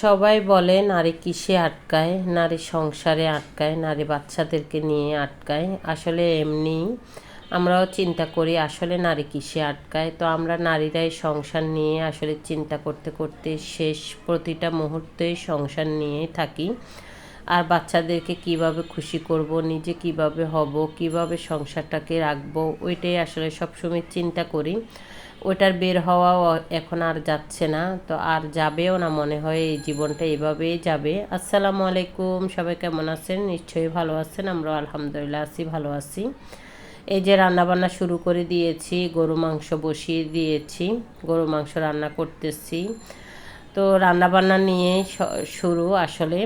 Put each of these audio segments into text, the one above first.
সবাই বলে, নারী কিসে আটকায়? নারী সংসারে আটকায়? নারী বাচ্চাদেরকে নিয়ে আটকায়? আসলে এমনি আমরাও চিন্তা করি, আসলে নারী কিসে আটকায়? তো আমরা নারীরাই সংসার নিয়ে আসলে চিন্তা করতে করতে শেষ প্রতিটা মুহূর্তেই সংসার নিয়েই থাকি। আর বাচ্চাদেরকে কীভাবে খুশি করব? নিজে কীভাবে হব? কীভাবে সংসারটাকে রাখব? ওইটাই আসলে সবসময় চিন্তা করি। ওটার বের হওয়াও এখন আর যাচ্ছে না, তো আর যাবেও না মনে হয়, এই জীবনটা এভাবেই যাবে। আসসালামু আলাইকুম, সবাই কেমন আছেন? নিশ্চয়ই ভালো আছেন আমরা আলহামদুলিল্লাহ আছি, ভালো আছি। এই যে রান্নাবান্না শুরু করে দিয়েছি, গরু মাংস বসিয়ে দিয়েছি, গরু মাংস রান্না করতেছি। তো রান্নাবান্না নিয়ে শুরু আসলে।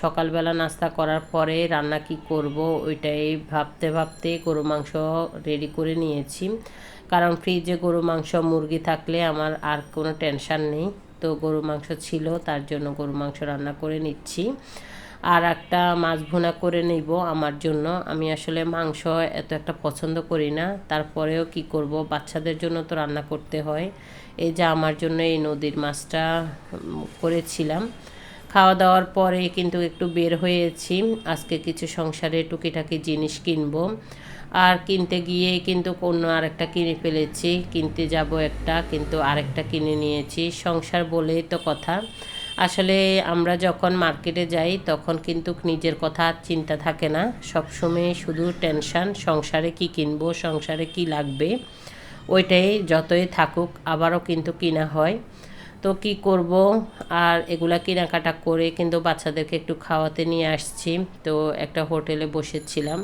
সকালবেলা নাস্তা করার পরে রান্না কি করব, ওইটাই ভাবতে ভাবতে গরু মাংস রেডি করে নিয়েছি। কারণ ফ্রিজে গরু, মাংস, মুরগি থাকলে আমার আর কোনো টেনশান নেই। তো গরু মাংস ছিল, তার জন্য গরু মাংস রান্না করে নিচ্ছি। আর একটা মাছ ভুনা করে নিব আমার জন্য। আমি আসলে মাংস এত একটা পছন্দ করি না। তারপরেও কি করব? বাচ্চাদের জন্য তো রান্না করতে হয়। এই যে আমার জন্য এই নদীর মাছটা করেছিলাম। খাওয়া দাওয়ার পরে কিন্তু একটু বের হয়েছি। আজকে কিছু সংসারে টুকিটাকি জিনিস কিনবো। আর কিনতে গিয়ে কিন্তু অন্য আরেকটা কিনে ফেলেছি। কিনতে যাব একটা, কিন্তু আরেকটা কিনে নিয়েছি। সংসার বলেই তো কথা। আসলে আমরা যখন মার্কেটে যাই, তখন কিন্তু নিজের কথা চিন্তা থাকে না। সবসময় শুধু টেনশান, সংসারে কি কিনবো, সংসারে কি লাগবে? ওইটাই যতই থাকুক, আবারও কিন্তু কিনা হয়। তো কি করব? আর এগুলা কেনাকাটা করে কিন্তু বাচ্চাদেরকে একটু খাওয়াতে নিয়ে আসছি। তো একটা হোটেলে বসেছিলাম।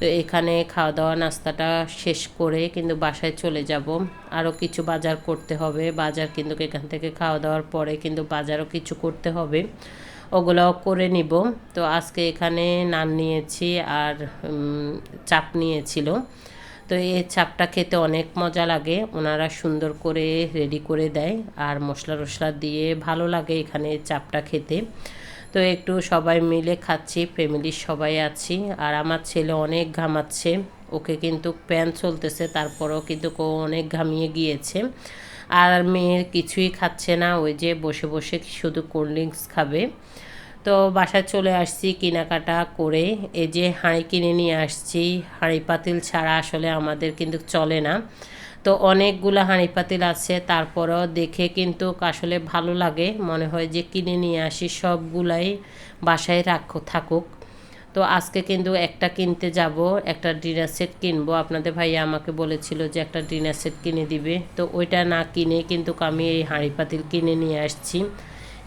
তো এখানে খাওয়া দাওয়া নাস্তাটা শেষ করে কিন্তু বাসায় চলে যাব। আরও কিছু বাজার করতে হবে। বাজার কিন্তু এখান থেকে খাওয়া দাওয়ার পরে কিন্তু বাজারও কিছু করতে হবে। ওগুলোও করে নিব। তো আজকে এখানে নান নিয়েছি আর চাপ নিয়েছিল। তো এই চাপটা খেতে অনেক মজা লাগে। ওনারা সুন্দর করে রেডি করে দেয় আর মশলা টশলা দিয়ে ভালো লাগে এখানে চাপটা খেতে। তো একটু সবাই মিলে খাচ্ছি ফ্যামিলির সবাই আছি আর আমার ছেলে অনেক ঘামাচ্ছে। ওকে কিন্তু প্যান চলতেছে, তারপরেও কিন্তু অনেক ঘামিয়ে গিয়েছে। আর মেয়ের কিছুই খাচ্ছে না, ওই যে বসে বসে শুধু কোল্ড ড্রিঙ্কস খাবে। তো বাসায় চলে আসছি কেনাকাটা করে। এই যে হাঁড়ি কিনে নিয়ে আসছি। হাঁড়ি পাতিল ছাড়া আসলে আমাদের কিন্তু চলে না। তো অনেকগুলো হাঁড়ি পাতিল আছে, তারপরও দেখে কিন্তু আসলে ভালো লাগে। মনে হয় যে কিনে নিয়ে আসি সবগুলাই বাসায় রাখ, থাকুক। তো আজকে কিন্তু একটা কিনতে যাব, একটা ডিনার সেট কিনবো। আপনাদের ভাইয়া আমাকে বলেছিল যে একটা ডিনার সেট কিনে দিবে। তো ওইটা না কিনে কিন্তু আমি এই হাঁড়ি পাতিল কিনে নিয়ে আসছি।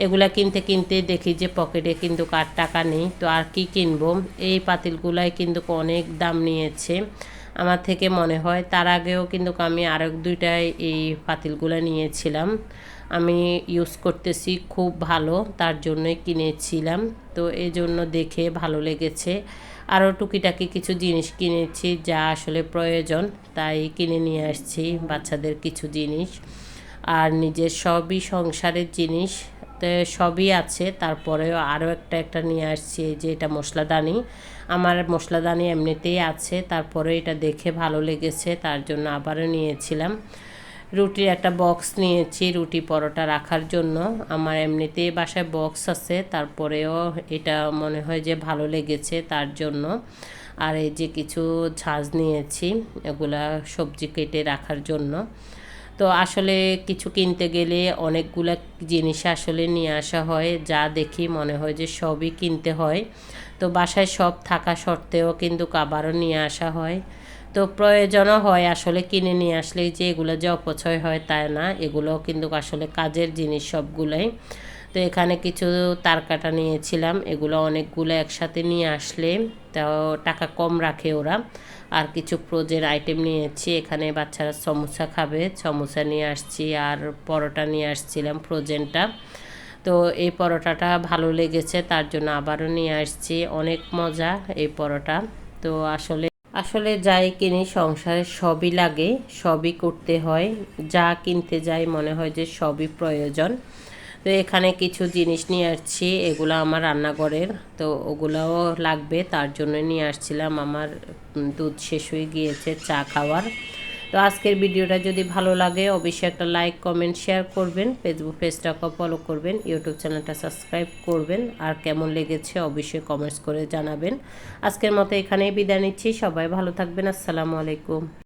এগুলা কিনতে কিনতে দেখি যে পকেটে কিন্তু কার টাকা নেই, তো আর কি কিনবো? এই পাতিলগুলাই কিন্তু অনেক দাম নিয়েছে। আমার থেকে মনে হয় তার আগেও কিন্তু আমি আরেক দুইটাই এই পাতিলগুলো নিয়েছিলাম। আমি ইউজ করতেছি খুব ভালো, তার জন্যই কিনেছিলাম। তো এই জন্য দেখে ভালো লেগেছে। আরও টুকিটাকি কিছু জিনিস কিনেছি যা আসলে প্রয়োজন, তাই কিনে নিয়ে আসছি বাচ্চাদের কিছু জিনিস। আর নিজের সবই সংসারের জিনিস সবই আছে। তারপরেও আরও একটা একটা নিয়ে আসছি যে এটা মশলাদানি। আমার মশলাদানি এমনিতেই আছে তারপরে এটা দেখে ভালো লেগেছে, তার জন্য আবারও নিয়েছিলাম। রুটির একটা বক্স নিয়েছি, রুটি পরোটা রাখার জন্য। আমার এমনিতেই বাসায় বক্স আছে, তারপরেও এটা মনে হয় যে ভালো লেগেছে, তার জন্য। আর এই যে কিছু ঝাঁজ নিয়েছি, এগুলা সবজি কেটে রাখার জন্য। তো আসলে কিছু কিনতে গেলে অনেকগুলো জিনিস আসলে নিয়ে আসা হয়, যা দেখি মনে হয় যে সবই কিনতে হয়। তো বাসায় সব থাকা সত্ত্বেও কিন্তু কাবারও নিয়ে আসা হয়। তো প্রয়োজনও হয় আসলে কিনে নিয়ে আসলেই যে এগুলো যে অপচয় হয় তাই না, এগুলোও কিন্তু আসলে কাজের জিনিস সবগুলোই। তো এখানে কিছু তার কাটা নিয়েছিলাম, এগুলো অনেকগুলো একসাথে নিয়ে আসলে তাও টাকা কম রাখে ওরা। আর কিছু প্রোজের আইটেম নিয়েছি, এখানে বাচ্চারা সমোসা খাবে, সমোসা নিয়ে আসছি আর পরোটা নিয়ে আসছিলাম ফ্রোজেনটা তো এই পরোটাটা ভালো লেগেছে, তার জন্য আবারও নিয়ে আসছি, অনেক মজা এই পরোটা। তো আসলে আসলে যাই কিনি, সংসারে সবই লাগে, সবই করতে হয়, যা কিনতে যাই মনে হয় যে সবই প্রয়োজন। তো এখানে কিছু জিনিস নিয়ে আসছি, এগুলো আমার রান্নাঘরের, তো ওগুলোও লাগবে, তার জন্য নিয়ে আসছিলাম, আমার দুধ শেষ হয়ে গিয়েছে, চা খাওয়ার। তো আজকের ভিডিওটা যদি ভালো লাগে, অবশ্যই একটা লাইক, কমেন্ট, শেয়ার করবেন, ফেসবুক পেজটাকে ফলো করবেন, ইউটিউব চ্যানেলটা সাবস্ক্রাইব করবেন, আর কেমন লেগেছে অবশ্যই কমেন্টস করে জানাবেন। আজকের মতো এখানেই বিদায় নিচ্ছি, সবাই ভালো থাকবেন, আসসালামু আলাইকুম।